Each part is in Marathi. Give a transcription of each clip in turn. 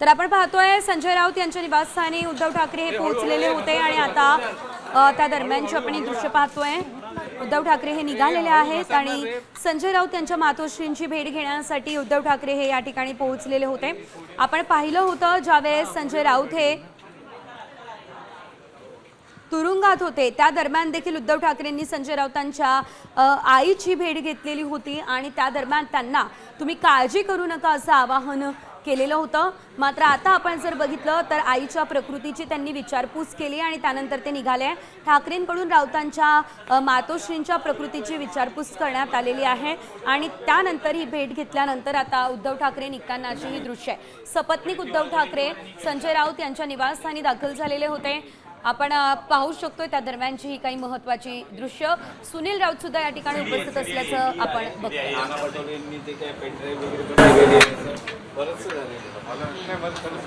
तर आपण पाहतोय संजय राऊत यांच्या निवासस्थानी उद्धव ठाकरे हे पोहोचलेले होते आणि आता त्या दरम्यानची आपण ही दृश्य पाहतोय. उद्धव ठाकरे हे निघालेले आहेत आणि संजय राऊत यांच्या मातोश्रींची भेट घेण्यासाठी उद्धव ठाकरे हे या ठिकाणी पोहोचलेले होते. आपण पाहिलं होतं ज्यावेळेस संजय राऊत हे तुरुंगात होते त्या दरम्यान देखील उद्धव ठाकरेंनी संजय राऊतांच्या आईची भेट घेतलेली होती आणि त्या दरम्यान त्यांना तुम्ही काळजी करू नका असं आवाहन केलेलं होतं. मात्र आता आपण जर बघितलं तर आईच्या प्रकृतीची त्यांनी विचारपूस केली आणि त्यानंतर ते निघाले. ठाकरेंकडून राऊतांच्या मातोश्रींच्या प्रकृतीची विचारपूस करण्यात आलेली आहे. आणि त्यानंतर ही भेट घेतल्यानंतर आता उद्धव ठाकरे निघतानाची ही दृश्य आहे. सपत्नीक उद्धव ठाकरे संजय राऊत यांच्या निवासस्थानी दाखल झालेले होते. आपण पाहू शकतोय त्या दरम्यानची ही काही महत्वाची दृश्य. सुनील राऊत सुद्धा या ठिकाणी उपस्थित असल्याचं आपण बघतो पण दिलेली आहे. बरंचसं झालेलं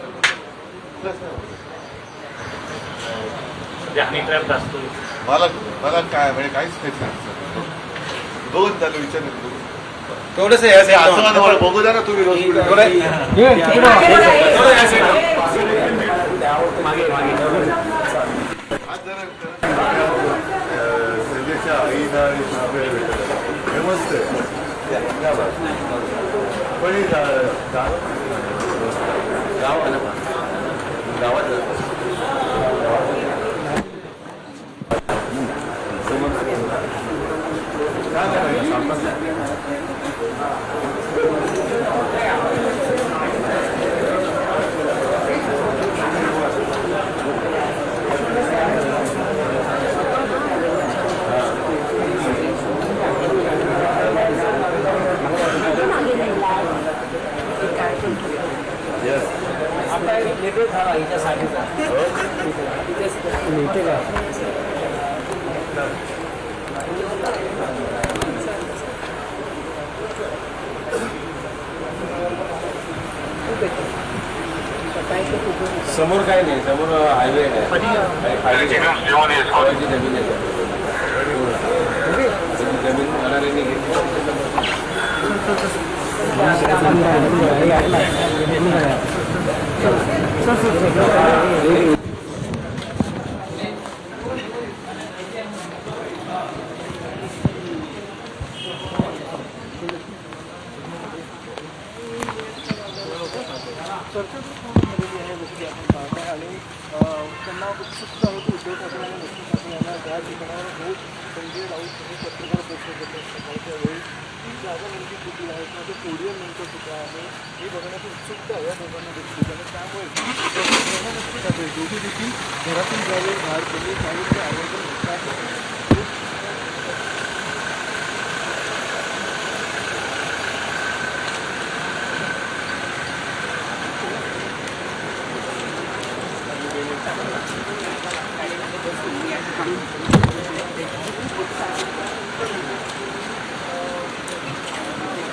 मला मला काय म्हणजे काहीच माहीत नाही दोन त्याला विचारलं थोडंसं हे मला बघू द्या ना तुम्ही आज जरा संजयच्या आईला आणि साहेब हे मस्त आहे. पण हे जा- जा- गाव आहे ना गावात काय करायचं? सामना समोर काय नाही समोर हायवे आहे. त्यांना उत्सुकता होती उद्धव ठाकरे आणि नितीन ठाकरे यांना त्या ठिकाणावर रोज संजय राऊत हे पत्रकार परिषद जागा नेमकी कुठे आहे? किंवा ते पोडियम नेमकं कुठं आहे? हे बघण्याची उत्सुकता आहे या दोघांना देखील. आणि त्यामुळे नक्की जाते दोघी देखील घरातून जावे बाहेर पडले त्यावेळी ते उत्साह